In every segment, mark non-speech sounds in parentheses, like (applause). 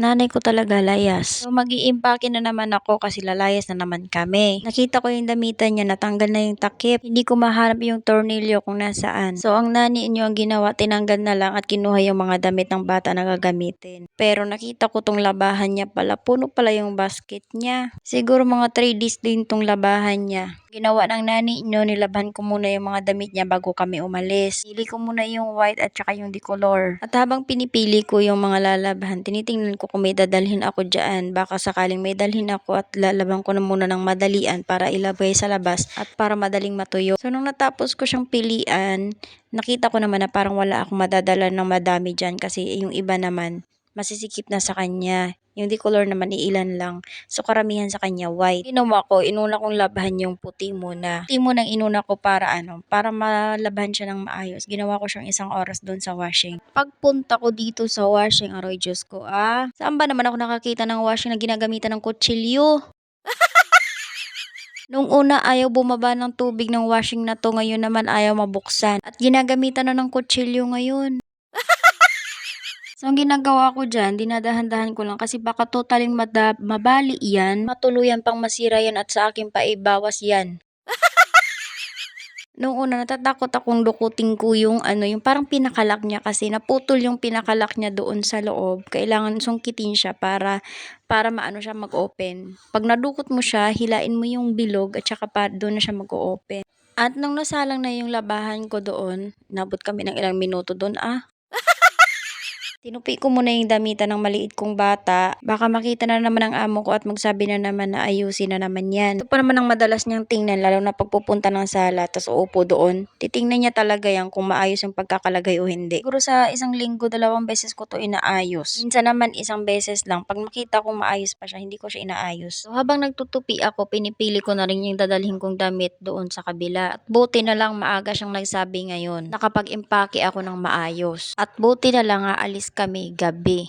Nanay ko talaga layas. So, mag iimpake na naman ako kasi lalayas na naman kami. Nakita ko yung damitan niya, natanggal na yung takip. Hindi ko mahanap yung tornilyo kung nasaan. So, ang nani niyo ang ginawa, tinanggal na lang at kinuha yung mga damit ng bata na gagamitin. Pero nakita ko tong labahan niya pala, puno pala yung basket niya. Siguro mga 3 days din tong labahan niya. Ginawa ng nani niyo, nilaban ko muna yung mga damit niya bago kami umalis. Pili ko muna yung white at saka yung decolor. At habang pinipili ko yung mga lalabahan, tinitingnan ko kung may dadalhin ako dyan. Baka sakaling may dalhin ako at lalaban ko na muna ng madalian para ilagay sa labas at para madaling matuyo. So nung natapos ko siyang pilian, nakita ko naman na parang wala akong madadala ng madami dyan kasi yung iba naman masisikip na sa kanya. Yung decolor naman iilan lang. So karamihan sa kanya white. Ginawa ko, inuna kong labahan yung puti muna. Puti muna ang inuna ko para ano, para malabahan siya ng maayos. Ginawa ko siyang isang oras doon sa washing. Pagpunta ko dito sa washing, aroy Diyos ko ah. Saan ba naman ako nakakita ng washing na ginagamitan ng kutsilyo? (laughs) Nung una ayaw bumaba ng tubig ng washing na to, ngayon naman ayaw mabuksan. At ginagamitan na ng kutsilyo ngayon. So, ang ginagawa ko dyan, dinadahan-dahan ko lang kasi baka totaling mada- mabali yan, matuluyan pang masira yan at sa akin pa ibawas yan. (laughs) Nung una, natatakot akong dukutin ko yung ano, yung parang pinakalak niya kasi naputol yung pinakalak niya doon sa loob. Kailangan sungkitin siya para para maano siya mag-open. Pag nadukot mo siya, hilain mo yung bilog at saka pa doon na siya mag-open. At nung nasalang na yung labahan ko doon, nabot kami ng ilang minuto doon ah. Tinupi ko muna yung damitan ng maliit kong bata. Baka makita na naman ang amo ko at magsabi na naman na ayusin na naman yan. Ito pa naman ang madalas niyang tingnan lalo na pagpupunta ng sala tapos uupo doon. Titingnan niya talaga yan kung maayos yung pagkakalagay o hindi. Siguro sa isang linggo, dalawang beses ko to inaayos. Minsan naman isang beses lang. Pag makita kong maayos pa siya, hindi ko siya inaayos. So habang nagtutupi ako, pinipili ko na rin yung dadalhin kong damit doon sa kabila. At buti na lang maaga siyang nagsabi ngayon. Nakapag-impake ako ng maayos. At buti na lang aalis kami gabi.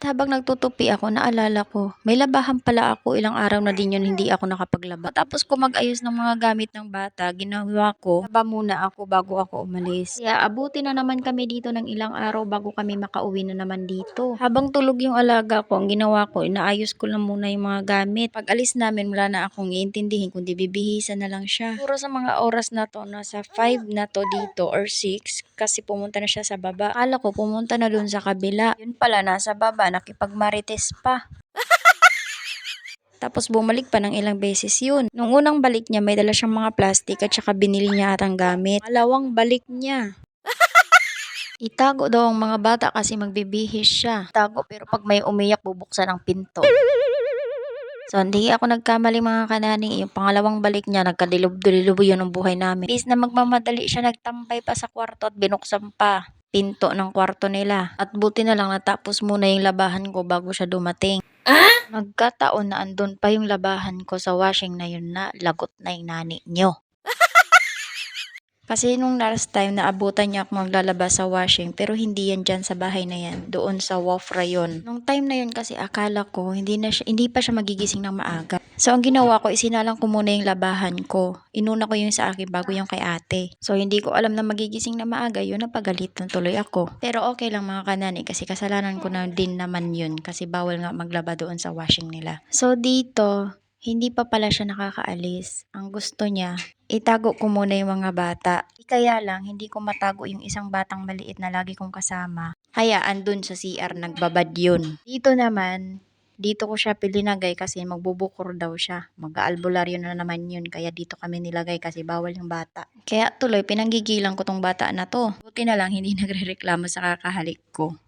Habang nagtutupi ako, naalala ko, may labahan pala ako, ilang araw na din yun hindi ako nakapaglaba. Tapos ko mag-ayos ng mga gamit ng bata, ginawa ko, laba muna ako bago ako umalis. Kaya abuti na naman kami dito ng ilang araw bago kami makauwi na naman dito. Habang tulog yung alaga ko, ang ginawa ko, inaayos ko lang muna yung mga gamit. Pag alis namin, wala na akong iintindihin kundi bibihisan na lang siya. Puro sa mga oras na to, nasa 5 na to dito or 6 kasi pumunta na siya sa baba. Akala ko pumunta na dun sa kabila. Yun pala, nasa baba, nakipagmarites pa. (laughs) Tapos bumalik pa ng ilang beses yun. Nung unang balik niya, may dala siyang mga plastic at saka binili niya atang gamit. Malawang balik niya. (laughs) Itago daw ang mga bata kasi magbibihis siya. Itago pero pag may umiyak, bubuksan ang pinto. So, hindi ako nagkamali mga kanani. Yung pangalawang balik niya, nagkadilub-dilub yun ang buhay namin. Bis na magmamadali siya, nagtambay pa sa kwarto at binuksan pa pinto ng kwarto nila. At buti na lang natapos muna yung labahan ko bago siya dumating. Ah? Nagkataon na andun pa yung labahan ko sa washing na yun na lagot na yung nani nyo. (laughs) Kasi nung last time naabutan niya ako maglalaba sa washing pero hindi yan dyan sa bahay na yan. Doon sa Wafra yun. Nung time na yun kasi akala ko hindi, na siya, hindi pa siya magigising ng maaga. So ang ginawa ko isinalang ko muna yung labahan ko. Inuna ko yung sa akin bago yung kay ate. So hindi ko alam na magigising na maaga yun napagalitan tuloy ako. Pero okay lang mga kanani kasi kasalanan ko na din naman yun kasi bawal nga maglaba doon sa washing nila. So dito hindi pa pala siya nakakaalis. Ang gusto niya, itago ko muna yung mga bata. Kaya lang, hindi ko matago yung isang batang maliit na lagi kong kasama. Kaya andun sa CR nagbabad yun. Dito naman, dito ko siya pilinagay kasi magbubukor daw siya. Mag-aalbularyo na naman yun. Kaya dito kami nilagay kasi bawal yung bata. Kaya tuloy, pinanggigilan ko tong bata na to. Buti na lang, hindi (laughs) nagre-reklamo sa kakahalik ko.